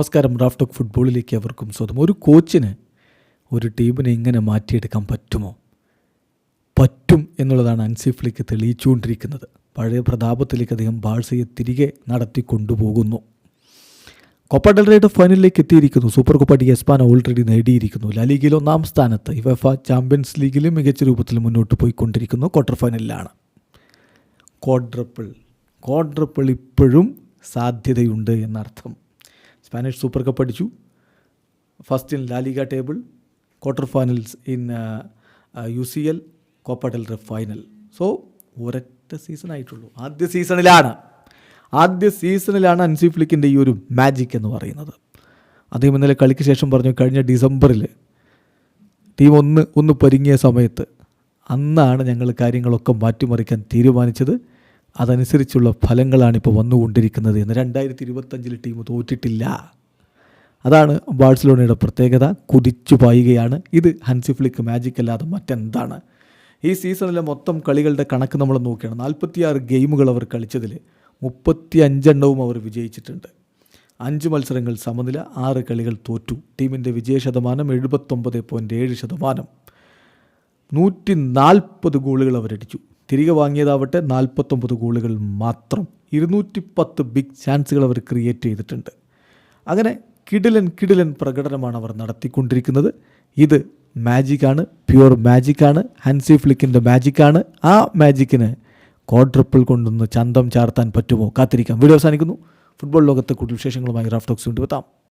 നമസ്കാരം. Raf talk ഫുട്ബോളിലേക്ക് അവർക്കും സ്വന്തം ഒരു കോച്ചിന് ഒരു ടീമിനെ ഇങ്ങനെ മാറ്റിയെടുക്കാൻ പറ്റുമോ? പറ്റും എന്നുള്ളതാണ് അൻസി ഫ്ലിക്ക് തെളിയിച്ചുകൊണ്ടിരിക്കുന്നത്. പഴയ പ്രതാപത്തിലേക്ക് അദ്ദേഹം ബാഴ്സയെ തിരികെ നടത്തി കൊണ്ടുപോകുന്നു കൊപ്പ ഫൈനലിലേക്ക് എത്തിയിരിക്കുന്നു. സൂപ്പർ കൊപ്പ ഡി ഓൾറെഡി നേടിയിരിക്കുന്നു. ലലീഗിൽ ഒന്നാം സ്ഥാനത്ത് ഇവഫ ചാമ്പ്യൻസ് ലീഗിലും മികച്ച രൂപത്തിൽ മുന്നോട്ട് പോയിക്കൊണ്ടിരിക്കുന്നു. ക്വാർട്ടർ ഫൈനലിലാണ്. ക്വാഡ്രപ്പിൾ ക്വാഡ്രപ്പിൾ ഇപ്പോഴും സാധ്യതയുണ്ട് എന്നർത്ഥം. സ്പാനിഷ് സൂപ്പർ കപ്പ് അടിച്ചു. First in La Liga table quarter finals in U C L Copa del Rey final. So ഒരൊറ്റ സീസൺ ആയിട്ടുള്ളൂ. ആദ്യ സീസണിലാണ്. ആദ്യ സീസണിലാണ് അൻസി ഫ്ലിക്കിന്റെ ഈ ഒരു മാജിക് എന്ന് പറയുന്നത്. അദ്ദേഹം ഇന്നലെ കളിക്ക് ശേഷം പറഞ്ഞു കഴിഞ്ഞ ഡിസംബറിൽ ടീം ഒന്ന് ഒന്ന് പരിങ്ങിയ സമയത്ത് അന്നാണ് ഞങ്ങൾ കാര്യങ്ങളൊക്കെ മാറ്റിമറിക്കാൻ തീരുമാനിച്ചത്. അതനുസരിച്ചുള്ള ഫലങ്ങളാണ് ഇപ്പോൾ വന്നുകൊണ്ടിരിക്കുന്നത് എന്ന് രണ്ടായിരത്തി ഇരുപത്തഞ്ചിൽ ടീം തോറ്റിട്ടില്ല. അതാണ് ബാഴ്സലോണയുടെ പ്രത്യേകത. കുതിച്ചു പായുകയാണ്. ഇത് ഹൻസിഫ്ലിക്ക് മാജിക് അല്ലാതെ മറ്റെന്താണ്? ഈ സീസണിലെ മൊത്തം കളികളുടെ കണക്ക് നമ്മൾ നോക്കുകയാണ് നാൽപ്പത്തിയാറ് ഗെയിമുകൾ അവർ കളിച്ചതിൽ മുപ്പത്തി അഞ്ചെണ്ണവും അവർ വിജയിച്ചിട്ടുണ്ട്. അഞ്ച് മത്സരങ്ങൾ സമനില ആറ് കളികൾ തോറ്റു. ടീമിന്റെ വിജയ ശതമാനം എഴുപത്തൊമ്പത് പോയിന്റ് ഏഴ് ശതമാനം. നൂറ്റി നാൽപ്പത് ഗോളുകൾ അവരടിച്ചു. തിരികെ വാങ്ങിയതാവട്ടെ നാൽപ്പത്തൊമ്പത് ഗോളുകൾ മാത്രം. ഇരുന്നൂറ്റി പത്ത് ബിഗ് ചാൻസുകൾ അവർ ക്രിയേറ്റ് ചെയ്തിട്ടുണ്ട്. അങ്ങനെ കിടിലൻ കിടിലൻ പ്രകടനമാണ് അവർ നടത്തിക്കൊണ്ടിരിക്കുന്നത്. ഇത് മാജിക്കാണ് പ്യുവർ മാജിക്കാണ് ഹൻസി ഫ്ലിക്കിന്റെ മാജിക്കാണ് ആ മാജിക്കിന് കോഡ്രിപ്പിൾ കൊണ്ടൊന്ന് ചന്തം ചാർത്താൻ പറ്റുമോ? കാത്തിരിക്കാം. വീഡിയോ അവസാനിക്കുന്നു. ഫുട്ബോൾ ലോകത്തെ കൂടുതൽ വിശേഷങ്ങളുമായി റാഫ്റ്റോക്സ് കൊണ്ടുവെത്താം